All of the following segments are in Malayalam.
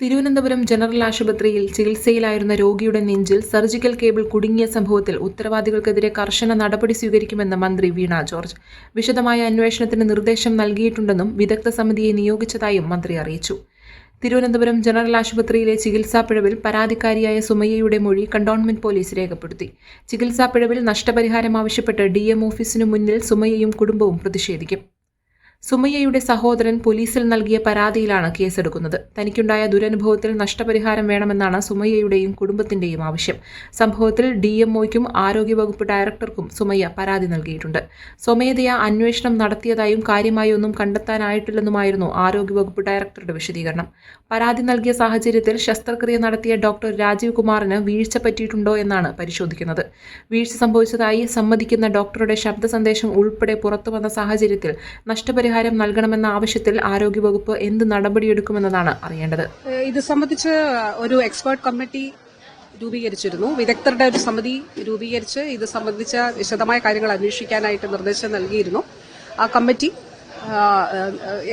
തിരുവനന്തപുരം ജനറൽ ആശുപത്രിയിൽ ചികിത്സയിലായിരുന്ന രോഗിയുടെ നെഞ്ചിൽ സർജിക്കൽ കേബിൾ കുടുങ്ങിയ സംഭവത്തിൽ ഉത്തരവാദികൾക്കെതിരെ കർശന നടപടി സ്വീകരിക്കുമെന്ന് മന്ത്രി വീണ ജോർജ്. വിശദമായ അന്വേഷണത്തിന് നിർദ്ദേശം നൽകിയിട്ടുണ്ടെന്നും വിദഗ്ധ സമിതിയെ നിയോഗിച്ചതായും മന്ത്രി അറിയിച്ചു. തിരുവനന്തപുരം ജനറൽ ആശുപത്രിയിലെ ചികിത്സാ പിഴവിൽ പരാതിക്കാരിയായ സുമയ്യയുടെ മൊഴി കണ്ടോൺമെന്റ് പോലീസ് രേഖപ്പെടുത്തി. ചികിത്സാ പിഴവിൽ നഷ്ടപരിഹാരം ആവശ്യപ്പെട്ട് ഡി ഓഫീസിനു മുന്നിൽ സുമയ്യയും കുടുംബവും പ്രതിഷേധിക്കും. സുമയ്യയുടെ സഹോദരൻ പോലീസിൽ നൽകിയ പരാതിയിലാണ് കേസെടുക്കുന്നത്. തനിക്കുണ്ടായ ദുരനുഭവത്തിൽ നഷ്ടപരിഹാരം വേണമെന്നാണ് സുമയ്യയുടെയും കുടുംബത്തിന്റെയും ആവശ്യം. സംഭവത്തിൽ ഡി എംഒയ്ക്കും ആരോഗ്യവകുപ്പ് ഡയറക്ടർക്കും സുമയ്യ പരാതി നൽകിയിട്ടുണ്ട്. സ്വമേധയാ അന്വേഷണം നടത്തിയതായും കാര്യമായി ഒന്നും കണ്ടെത്താനായിട്ടില്ലെന്നുമായിരുന്നു ആരോഗ്യവകുപ്പ് ഡയറക്ടറുടെ വിശദീകരണം. പരാതി നൽകിയ സാഹചര്യത്തിൽ ശസ്ത്രക്രിയ നടത്തിയ ഡോക്ടർ രാജീവ് കുമാറിന് വീഴ്ച പറ്റിയിട്ടുണ്ടോ എന്നാണ് പരിശോധിക്കുന്നത്. വീഴ്ച സംഭവിച്ചതായി സമ്മതിക്കുന്ന ഡോക്ടറുടെ ശബ്ദ സന്ദേശം ഉൾപ്പെടെ പുറത്തുവന്ന സാഹചര്യത്തിൽ നഷ്ടപരിഹാരം നൽകണമെന്ന ആവശ്യത്തിൽ ആരോഗ്യവകുപ്പ് എന്ത് നടപടിയെടുക്കുമെന്നതാണ് അറിയേണ്ടത്. ഇത് സംബന്ധിച്ച് ഒരു എക്സ്പേർട്ട് കമ്മിറ്റി രൂപീകരിച്ചിരുന്നു. വിദഗ്ധരുടെ ഒരു സമിതി രൂപീകരിച്ച് ഇത് സംബന്ധിച്ച വിശദമായ കാര്യങ്ങൾ അന്വേഷിക്കാനായിട്ട് നിർദ്ദേശം നൽകിയിരുന്നു. ആ കമ്മിറ്റി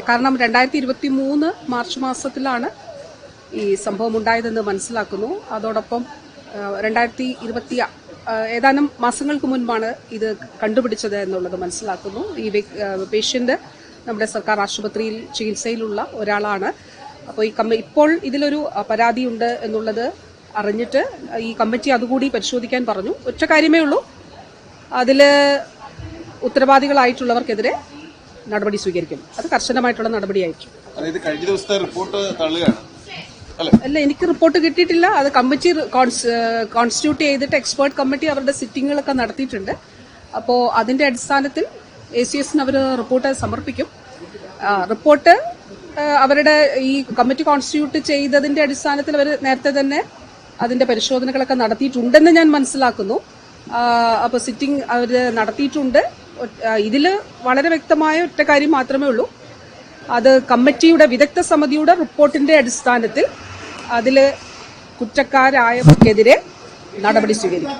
കാരണം രണ്ടായിരത്തി ഇരുപത്തി മൂന്ന് മാർച്ച് മാസത്തിലാണ് ഈ സംഭവം ഉണ്ടായതെന്ന് മനസ്സിലാക്കുന്നു. അതോടൊപ്പം രണ്ടായിരത്തി ഇരുപത്തി ഏതാനും മാസങ്ങൾക്ക് മുൻപാണ് ഇത് കണ്ടുപിടിച്ചത് എന്നുള്ളത് മനസ്സിലാക്കുന്നു. ഈ പേഷ്യന്റ് നമ്മുടെ സർക്കാർ ആശുപത്രിയിൽ ചികിത്സയിലുള്ള ഒരാളാണ്. അപ്പോൾ ഈ കമ്മ ഇപ്പോൾ ഇതിലൊരു പരാതിയുണ്ട് എന്നുള്ളത് അറിഞ്ഞിട്ട് ഈ കമ്മിറ്റി അതുകൂടി പരിശോധിക്കാൻ പറഞ്ഞു. ഒറ്റ കാര്യമേ ഉള്ളൂ. അതിൽ ഉത്തരവാദികളായിട്ടുള്ളവർക്കെതിരെ നടപടി സ്വീകരിക്കും. അത് കർശനമായിട്ടുള്ള നടപടിയായിരിക്കും. കഴിഞ്ഞ ദിവസത്തെ റിപ്പോർട്ട് തള്ളുകയാണ്. അല്ല? എനിക്ക് റിപ്പോർട്ട് കിട്ടിയിട്ടില്ല. അത് കമ്മിറ്റി കോൺസ്റ്റിറ്റ്യൂട്ട് ചെയ്തിട്ട് എക്സ്പേർട്ട് കമ്മിറ്റി അവരുടെ സിറ്റിങ്ങുകളൊക്കെ നടത്തിയിട്ടുണ്ട്. അപ്പോൾ അതിന്റെ അടിസ്ഥാനത്തിൽ എ സി എസിന് അവർ റിപ്പോർട്ട് സമർപ്പിക്കും. റിപ്പോർട്ട് അവരുടെ ഈ കമ്മിറ്റി കോൺസ്റ്റിറ്റ്യൂട്ട് ചെയ്തതിന്റെ അടിസ്ഥാനത്തിൽ അവർ നേരത്തെ തന്നെ അതിന്റെ പരിശോധനകളൊക്കെ നടത്തിയിട്ടുണ്ടെന്ന് ഞാൻ മനസ്സിലാക്കുന്നു. അപ്പോൾ സിറ്റിംഗ് അവർ നടത്തിയിട്ടുണ്ട്. ഇതിൽ വളരെ വ്യക്തമായ ഒറ്റ കാര്യം മാത്രമേ ഉള്ളൂ. അത് കമ്മിറ്റിയുടെ വിദഗ്ധ സമിതിയുടെ റിപ്പോർട്ടിന്റെ അടിസ്ഥാനത്തിൽ അതിൽ കുറ്റക്കാരായവർക്കെതിരെ നടപടി സ്വീകരിക്കും.